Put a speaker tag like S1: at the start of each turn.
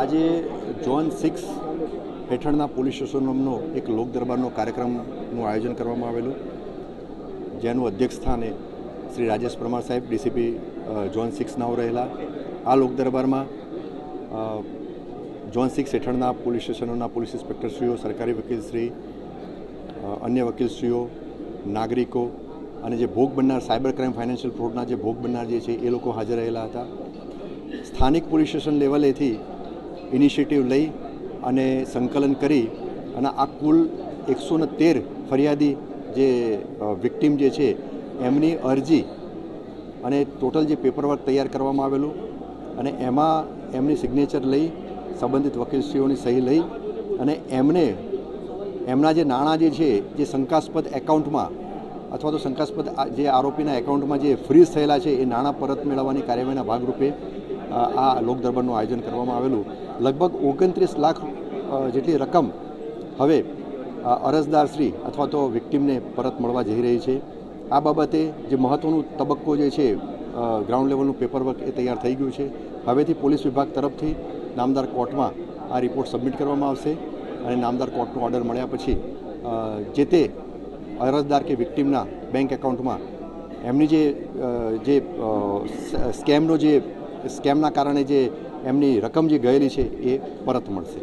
S1: આજે zone six હેઠળના police સ્ટેશનોનો એક લોક દરબારનો કાર્યક્રમનું આયોજન કરવામાં આવેલું. જેનું અધ્યક્ષ સ્થાને શ્રી રાજેશ પરમાર સાહેબ, ડીસીપી ઝોન સિક્સનાઓ રહેલા. આ લોક દરબારમાં ઝોન સિક્સ હેઠળના પોલીસ સ્ટેશનોના પોલીસ ઇન્સ્પેક્ટરશ્રીઓ, સરકારી વકીલશ્રી અન્ય વકીલશ્રીઓ, નાગરિકો અને જે ભોગ બનનાર સાયબર ક્રાઇમ ફાઇનાન્શિયલ ફ્રોડના જે ભોગ બનનાર જે છે એ લોકો હાજર રહેલા હતા. સ્થાનિક પોલીસ સ્ટેશન લેવલેથી ઇનિશિયેટિવ લઈ અને સંકલન કરી અને આ કુલ એકસો ને તેર ફરિયાદી જે વિક્ટીમ જે છે, એમની અરજી અને ટોટલ જે પેપરવર્ક તૈયાર કરવામાં આવેલું અને એમાં એમની સિગ્નેચર લઈ, સંબંધિત વકીલશ્રીઓની સહી લઈ અને એમને, એમના જે નાણાં જે છે, જે શંકાસ્પદ એકાઉન્ટમાં અથવા તો શંકાસ્પદ જે આરોપીના એકાઉન્ટમાં જે ફ્રીઝ થયેલા છે, એ નાણાં પરત મેળવવાની કાર્યવાહીના ભાગરૂપે આ લોક દરબારનું આયોજન કરવામાં આવેલું. લગભગ ઓગણત્રીસ લાખ જેટલી રકમ હવે અરજદાર અરજદારશ્રી અથવા તો વિક્ટીમને પરત મળવા જઈ રહી છે. આ બાબતે જે મહત્ત્વનું તબક્કો જે છે ગ્રાઉન્ડ લેવલનું પેપરવર્ક એ તૈયાર થઈ ગયું છે. હવેથી પોલીસ વિભાગ તરફથી નામદાર કોર્ટમાં આ રિપોર્ટ સબમિટ કરવામાં આવશે અને નામદાર કોર્ટનો ઓર્ડર મળ્યા પછી જે તે અરજદાર કે વિક્ટીમના બેંક એકાઉન્ટમાં એમની જે જે સ્કેમનો જે સ્કેમના કારણે જે એમની રકમ જે ગયેલી છે એ પરત મળશે.